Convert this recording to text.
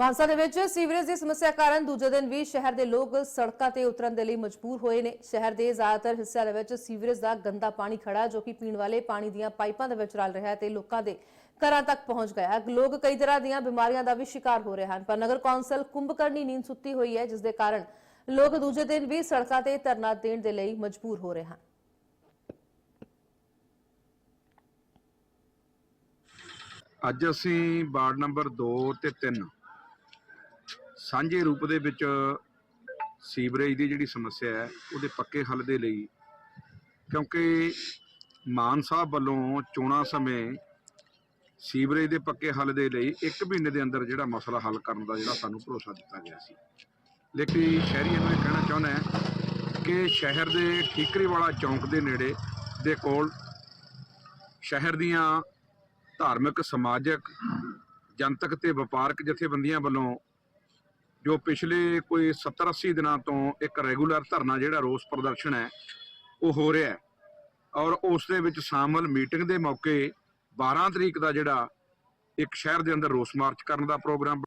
ਮਾਨਸਾ ਦੇ ਵਿੱਚ ਸੀਵਰੇਜ ਦੀ ਸਮੱਸਿਆ ਕਾਰਨ ਦੂਜੇ ਦਿਨ ਵੀ ਸ਼ਹਿਰ ਦੇ ਲੋਕ ਸੜਕਾਂ ਤੇ ਉਤਰਨ ਦੇ ਲਈ ਮਜਬੂਰ ਹੋਏ ਨੇ। ਸ਼ਹਿਰ ਦੇ ਜ਼ਿਆਦਾਤਰ ਹਿੱਸਿਆਂ ਦੇ ਵਿੱਚ ਸੀਵਰੇਜ ਦਾ ਗੰਦਾ ਪਾਣੀ ਖੜਾ ਜੋ ਕਿ ਪੀਣ ਵਾਲੇ ਪਾਣੀ ਦੀਆਂ ਪਾਈਪਾਂ ਦੇ ਵਿੱਚ ਰਲ ਰਿਹਾ ਤੇ ਲੋਕਾਂ ਦੇ ਘਰਾਂ ਤੱਕ ਪਹੁੰਚ ਗਿਆ ਹੈ। ਲੋਕ ਕਈ ਤਰ੍ਹਾਂ ਦੀਆਂ ਬਿਮਾਰੀਆਂ ਦਾ ਵੀ ਸ਼ਿਕਾਰ ਹੋ ਰਹੇ ਹਨ, ਪਰ ਨਗਰ ਕੌਂਸਲ ਕੁੰਭਕਰਨੀ ਨੀਂਦ ਸੁੱਤੀ ਹੋਈ ਹੈ, ਜਿਸ ਦੇ ਕਾਰਨ ਲੋਕ ਦੂਜੇ ਦਿਨ ਵੀ ਸੜਕਾਂ ਤੇ ਧਰਨਾ ਦੇਣ ਦੇ ਲਈ ਮਜਬੂਰ ਹੋ ਰਹੇ ਹਨ। ਅੱਜ ਅਸੀਂ ਵਾਰਡ ਨੰਬਰ 2 ਤੇ 3 ਸਾਂਝੇ ਰੂਪ ਦੇ ਵਿੱਚ ਸੀਵਰੇਜ ਦੀ ਜਿਹੜੀ ਸਮੱਸਿਆ ਹੈ, ਉਹਦੇ ਪੱਕੇ ਹੱਲ ਦੇ ਲਈ ਕਿਉਂਕਿ ਮਾਨ ਸਾਹਿਬ ਵੱਲੋਂ ਚੋਣਾਂ ਸਮੇਂ ਸੀਵਰੇਜ ਦੇ ਪੱਕੇ ਹੱਲ ਦੇ ਲਈ 1 ਮਹੀਨੇ ਦੇ ਅੰਦਰ ਜਿਹੜਾ ਮਸਲਾ ਹੱਲ ਕਰਨ ਦਾ ਜਿਹੜਾ ਸਾਨੂੰ ਭਰੋਸਾ ਦਿੱਤਾ ਗਿਆ ਸੀ। ਲੇਕਿਨ ਸ਼ਹਿਰੀਆਂ ਨੂੰ ਇਹ ਕਹਿਣਾ ਚਾਹੁੰਦਾ ਹੈ ਕਿ ਸ਼ਹਿਰ ਦੇ ਠੀਕਰੀਵਾਲਾ ਚੌਂਕ ਦੇ ਨੇੜੇ ਦੇ ਕੋਲ ਸ਼ਹਿਰ ਦੀਆਂ ਧਾਰਮਿਕ, ਸਮਾਜਿਕ, ਜਨਤਕ ਤੇ ਵਪਾਰਕ ਜਥੇਬੰਦੀਆਂ ਵੱਲੋਂ ਜੋ ਪਿਛਲੇ ਕੋਈ 70 80 ਦਿਨਾਂ ਤੋਂ ਇੱਕ ਰੈਗੂਲਰ ਧਰਨਾ ਜਿਹੜਾ ਰੋਸ ਪ੍ਰਦਰਸ਼ਨ ਹੈ, ਉਹ ਹੋ ਰਿਹਾ ਹੈ। ਔਰ ਉਸ ਦੇ ਵਿੱਚ ਸ਼ਾਮਲ ਮੀਟਿੰਗ ਦੇ ਮੌਕੇ 12 ਤਰੀਕ ਦਾ ਜਿਹੜਾ ਇੱਕ ਸ਼ਹਿਰ ਦੇ ਅੰਦਰ ਰੋਸ ਮਾਰਚ ਕਰਨ ਦਾ ਪ੍ਰੋਗਰਾਮ